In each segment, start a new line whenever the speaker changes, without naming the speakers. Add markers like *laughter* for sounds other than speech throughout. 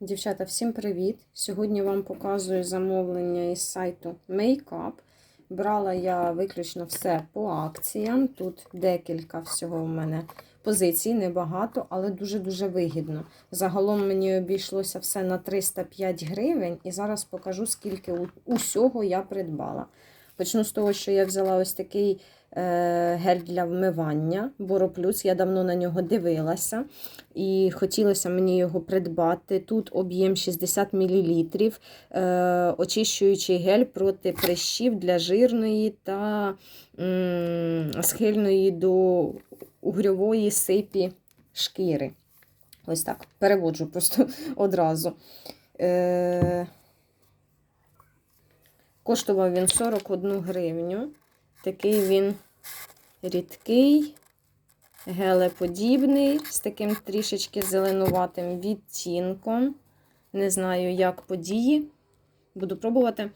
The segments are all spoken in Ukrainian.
Дівчата, всім привіт! Сьогодні вам показую замовлення із сайту Makeup. Брала я виключно все по акціям. Тут декілька всього в мене позицій, небагато, але дуже-дуже вигідно. Загалом мені обійшлося все на 305 гривень, і зараз покажу, скільки усього я придбала. Почну з того, що я взяла ось такий гель для вмивання Бороплюс. Я давно на нього дивилася і хотілося мені його придбати. Тут об'єм 60 мл, е, очищуючий гель проти прищів для жирної та схильної до угрьової сипі шкіри. Ось так, переводжу просто *laughs* одразу. Е, коштував він 41 гривню. Такий він рідкий, гелеподібний, з таким трішечки зеленуватим відтінком. Не знаю, як події. Буду пробувати.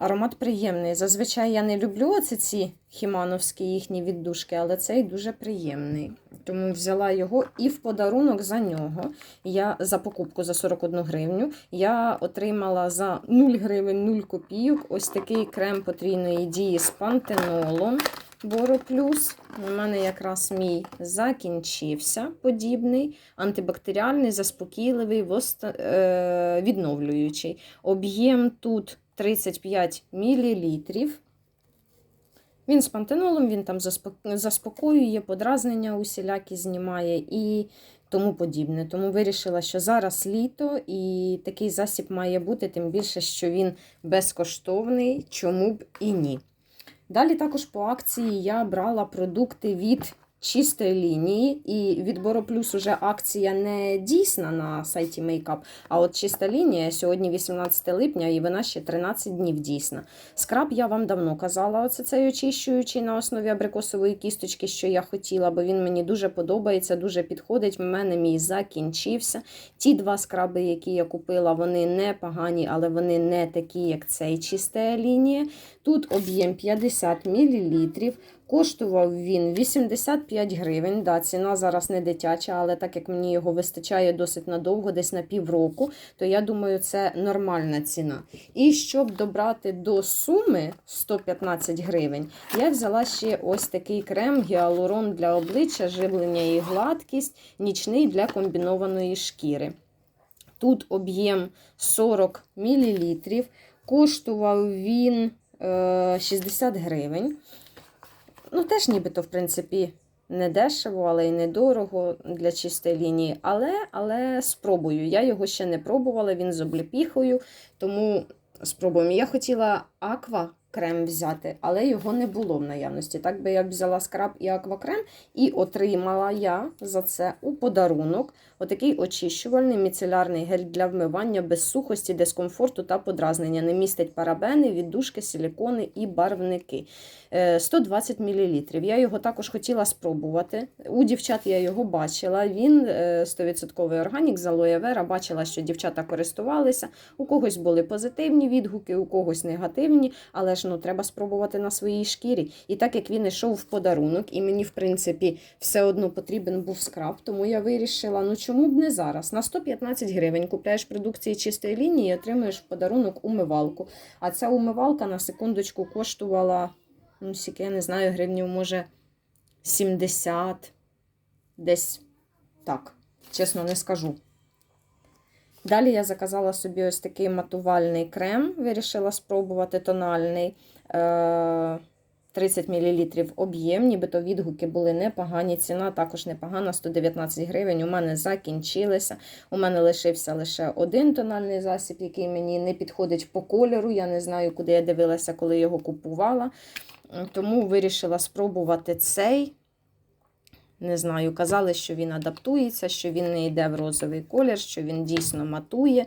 Аромат приємний. Зазвичай я не люблю оці ці хімановські їхні віддушки, але цей дуже приємний. Тому взяла його і в подарунок за нього. Я за покупку за 41 гривню. Я отримала за 0 гривень 0 копійок ось такий крем потрійної дії з пантенолом. Боро Плюс. У мене якраз мій закінчився подібний, антибактеріальний, заспокійливий, е, відновлюючий. Об'єм тут 35 мл. Він з пантенолом, він там заспокоює, подразнення усілякі знімає і тому подібне. Тому вирішила, що зараз літо і такий засіб має бути, тим більше, що він безкоштовний, чому б і ні. Далі також по акції я брала продукти від чистої лінії, і від Боро Плюс уже акція не дійсна на сайті Makeup, а от чиста лінія сьогодні 18 липня, і вона ще 13 днів дійсна. Скраб я вам давно казала, оце цей очищуючий на основі абрикосової кісточки, що я хотіла, бо він мені дуже подобається, дуже підходить. В мене мій закінчився. Ті два скраби, які я купила, вони не погані, але вони не такі, як цей чиста лінія. Тут об'єм 50 мл. Коштував він 85 гривень. Да, ціна зараз не дитяча, але так як мені його вистачає досить надовго, десь на півроку, то я думаю, це нормальна ціна. І щоб добрати до суми 115 гривень, я взяла ще ось такий крем гіалурон для обличчя, живлення і гладкість, нічний для комбінованої шкіри. Тут об'єм 40 мл. Коштував він е, 60 гривень. Ну, теж нібито, в принципі, не дешево, але й недорого для чистої лінії. Але, але спробую. Я його ще не пробувала, він з обліпіхою, тому спробуємо. Я хотіла аква крем взяти, але його не було в наявності. Так би я взяла скраб і аквакрем, і отримала я за це у подарунок отакий очищувальний міцелярний гель для вмивання без сухості, дискомфорту та подразнення. Не містить парабени, віддушки, силікони і барвники. Е, 120 мл. Я його також хотіла спробувати. У дівчат я його бачила. Він е, 100% органік з алоє вера. Бачила, що дівчата користувалися. У когось були позитивні відгуки, у когось негативні, але ж ну, треба спробувати на своїй шкірі. І так як він йшов в подарунок, і мені, в принципі, все одно потрібен був скраб, тому я вирішила, ну чому б не зараз? На 115 гривень купляєш продукції чистої лінії і отримуєш в подарунок умивалку. А ця умивалка на секундочку коштувала ну, скільки, я не знаю, гривнів, може 70, десь так, чесно не скажу. Далі я заказала собі ось такий матувальний крем, вирішила спробувати тональний. Е, 30 мл об'єм, нібито відгуки були непогані. Ціна також непогана, 119 гривень. У мене закінчилися. У мене лишився лише один тональний засіб, який мені не підходить по кольору. Я не знаю, куди я дивилася, коли його купувала. Тому вирішила спробувати цей. Не знаю, казали, що він адаптується, що він не йде в розовий колір, що він дійсно матує.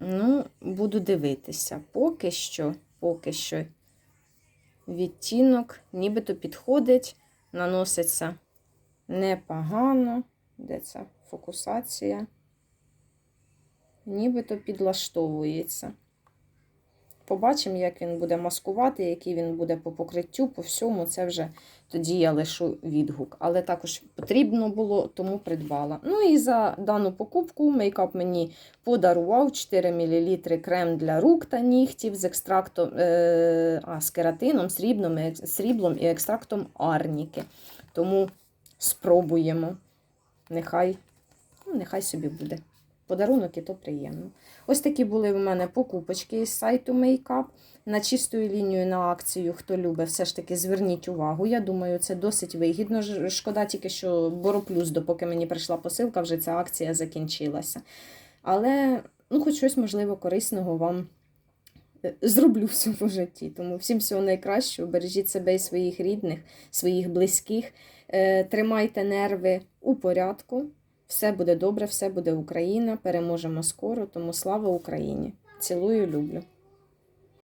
Ну, буду дивитися. Поки що, поки що відтінок нібито підходить, наноситься непогано. Де ця фокусація? Нібито підлаштовується. Побачимо, як він буде маскувати, який він буде по покриттю, по всьому. Це вже тоді я лишу відгук. Але також потрібно було, тому придбала. Ну і за дану покупку мейкап мені подарував 4 мл крем для рук та нігтів з екстрактом е, а, з кератином, сріблом, і ек- сріблом і екстрактом арніки. Тому спробуємо. Нехай, ну, нехай собі буде. Подарунок і то приємно. Ось такі були в мене покупочки із сайту Makeup. На чистою лінію на акцію, хто любить, все ж таки зверніть увагу. Я думаю, це досить вигідно. Шкода тільки, що Бороплюс, допоки мені прийшла посилка, вже ця акція закінчилася. Але ну, хоч щось, можливо, корисного вам е, зроблю в цьому житті. Тому всім всього найкращого. Бережіть себе і своїх рідних, своїх близьких. Е, Тримайте нерви у порядку. Все буде добре, все буде Україна. Переможемо скоро. Тому слава Україні! Цілую, люблю.